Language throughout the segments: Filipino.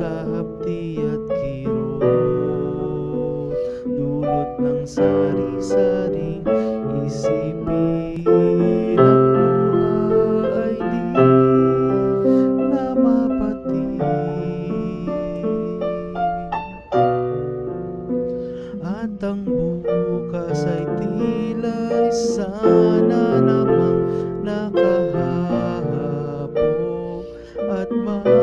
sa hapdi at kiro. Dulot ng sari-saring isipin Ang luha ay di na mapati. At ang bukas ay tila sana namang nakahapon at mahal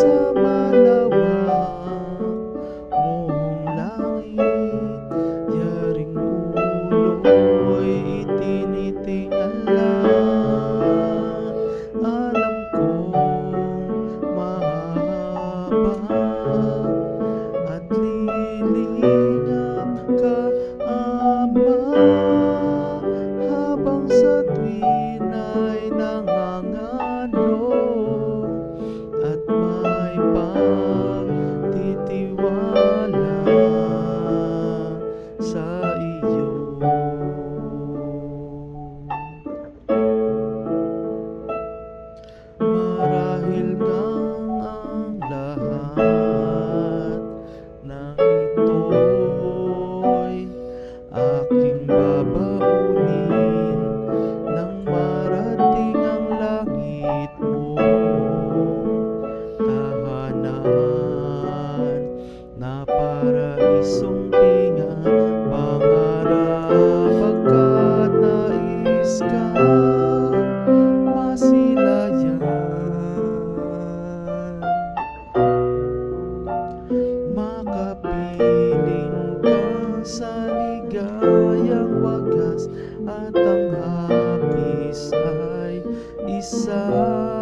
so much. ligayang wagas at ang hapis ay isa.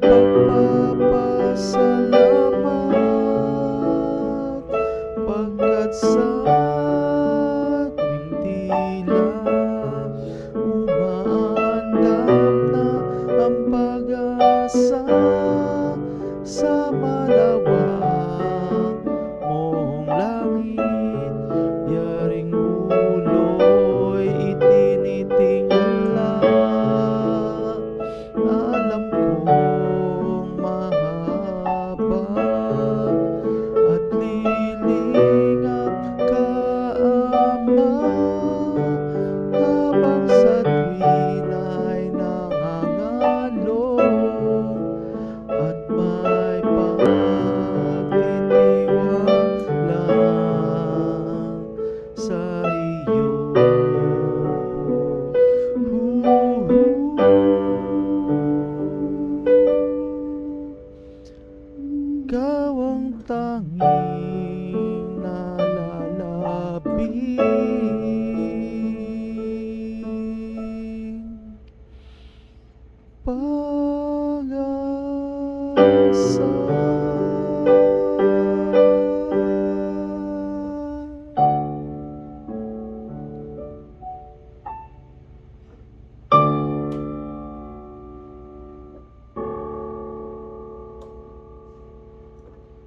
pagpapasa sa iyo uh -huh. Ikaw ang tanging nalalapit